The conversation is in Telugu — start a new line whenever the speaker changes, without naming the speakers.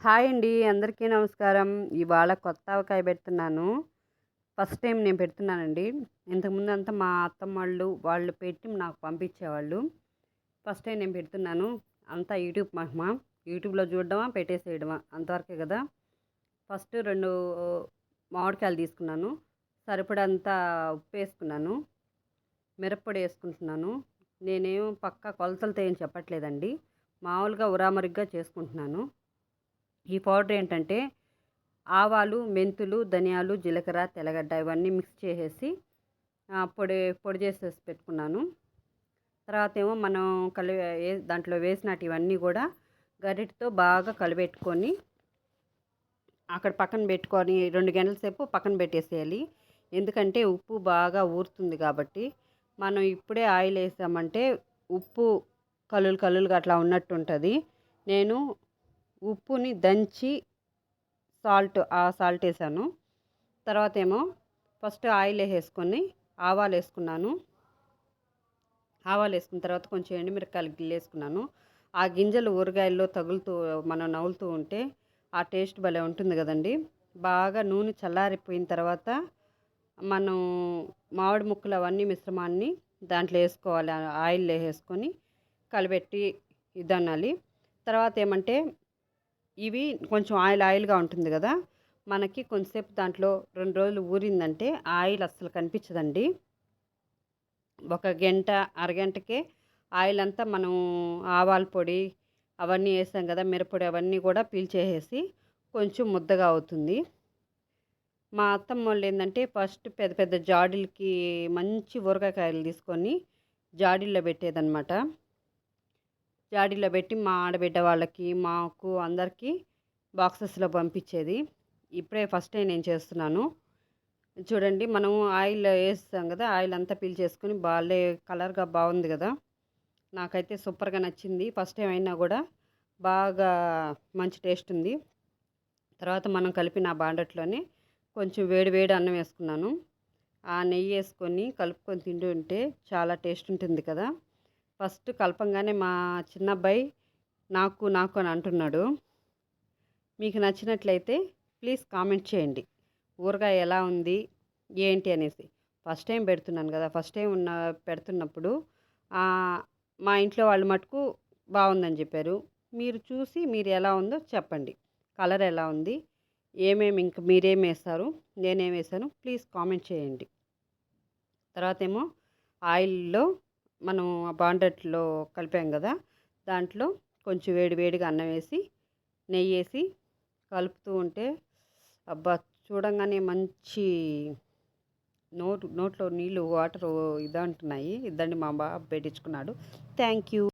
హాయ్ అండి. అందరికీ నమస్కారం. ఇవాళ కొత్త ఆవకాయ పెడుతున్నాను. ఫస్ట్ టైం నేను పెడుతున్నానండి. ఇంతకుముందు అంతా మా అత్తమ్మ వాళ్ళు వాళ్ళు పెట్టి నాకు పంపించేవాళ్ళు. ఫస్ట్ టైం నేను పెడుతున్నాను. అంతా యూట్యూబ్ మహిమ. యూట్యూబ్లో చూడడమా పెట్టేసేయడమా అంతవరకే కదా. ఫస్ట్ రెండు మామిడికాయలు తీసుకున్నాను. సరిపడంతా ఉప్పు వేసుకున్నాను. మిరప్పొడి వేసుకుంటున్నాను. నేనేం పక్క కొలతలతో ఏం చెప్పట్లేదండి. మామూలుగా ఉరామరిగ్గా చేసుకుంటున్నాను. ఈ పౌడర్ ఏంటంటే ఆవాలు మెంతులు ధనియాలు జీలకర్ర తెల్లగడ్డ ఇవన్నీ మిక్స్ చేసేసి పొడి పొడి చేసేసి పెట్టుకున్నాను. తర్వాత ఏమో మనం కలి దాంట్లో వేసినట్టు ఇవన్నీ కూడా గరిటతో బాగా కలిపెట్టుకొని అక్కడ పక్కన పెట్టుకొని రెండు గంటల సేపు పక్కన పెట్టేసేయాలి. ఎందుకంటే ఉప్పు బాగా ఊరుతుంది కాబట్టి మనం ఇప్పుడే ఆయిల్ వేసామంటే ఉప్పు కల్లులు కల్లులుగా అట్లా ఉన్నట్టు ఉంటుంది నేను ఉప్పుని దంచి సాల్ట్ ఆ సాల్ట్ వేసాను. తర్వాత ఏమో ఫస్ట్ ఆయిల్ వేసుకొని ఆవాలు వేసుకున్నాను. ఆవాలు వేసుకున్న తర్వాత కొంచెం ఎండుమిరకాయలు గిల్లేసుకున్నాను ఆ గింజలు ఊరగాయల్లో తగులుతూ మనం నవ్వులుతూ ఉంటే ఆ టేస్ట్ భలే ఉంటుంది కదండి. బాగా నూనె చల్లారిపోయిన తర్వాత మనం మామిడి ముక్కలు అవన్నీ మిశ్రమాన్ని దాంట్లో వేసుకోవాలి. ఆయిల్ వేసుకొని కలిపెట్టి ఇదనాలి. తర్వాత ఏమంటే ఇవి కొంచెం ఆయిల్ ఆయిల్గా ఉంటుంది కదా. మనకి కొంచెంసేపు దాంట్లో రెండు రోజులు ఊరిందంటే ఆయిల్ అస్సలు కనిపించదండి. ఒక గంట అరగంటకే ఆయిల్ అంతా మనం ఆవాల పొడి అవన్నీ వేసాం కదా మిరపొడి అవన్నీ కూడా పీల్చేసేసి కొంచెం ముద్దగా అవుతుంది. మా అత్తమ్మ వాళ్ళు ఏంటంటే ఫస్ట్ పెద్ద పెద్ద జాడీలకి మంచి ఊరగాయలు తీసుకొని జాడీల్లో పెట్టేదన్నమాట. జాడీలో పెట్టి మా ఆడబిడ్డ వాళ్ళకి మాకు అందరికీ బాక్సెస్లో పంపించేది. ఇప్పుడే ఫస్ట్ టైం నేను చేస్తున్నాను. చూడండి మనం ఆయిల్ వేస్తాం కదా ఆయిల్ అంతా పీల్ చేసుకుని బాగాలే కలర్గా బాగుంది కదా. నాకైతే సూపర్గా నచ్చింది. ఫస్ట్ టైం అయినా కూడా బాగా మంచి టేస్ట్ ఉంది. తర్వాత మనం కలిపిన బాండట్లోనే కొంచెం వేడి వేడి అన్నం వేసుకున్నాను. ఆ నెయ్యి వేసుకొని కలుపుకొని తింటుంటే ఉంటే చాలా టేస్ట్ ఉంటుంది కదా. ఫస్ట్ కలపంగానే మా చిన్న అబ్బాయి నాకు నాకు అని అంటున్నాడు. మీకు నచ్చినట్లయితే ప్లీజ్ కామెంట్ చేయండి. ఊరగాయ ఎలా ఉంది? ఏంటి అనేసి. ఫస్ట్ టైం పెడుతున్నాను కదా. ఫస్ట్ టైం ఉన్న పెడుతున్నప్పుడు మా ఇంట్లో వాళ్ళు మటుకు బాగుందని చెప్పారు. మీరు చూసి మీరు ఎలా ఉందో చెప్పండి. కలర్ ఎలా ఉంది? ఏమేమి ఇంక మీరేం వేస్తారు? నేనేం వేసాను? ప్లీజ్ కామెంట్ చేయండి. తర్వాత ఏమో ఆయిల్లో మనం ఆ బాండెట్లో కలిపాం కదా దాంట్లో కొంచెం వేడి వేడిగా అన్నం వేసి నెయ్యి వేసి కలుపుతూ ఉంటే అబ్బా! చూడంగానే మంచి నోటు నోట్లో నీళ్ళు వాటర్ ఇదంటున్నాయి. ఇద్దండి మా బాబు పెట్టించుకున్నాడు. Thank you.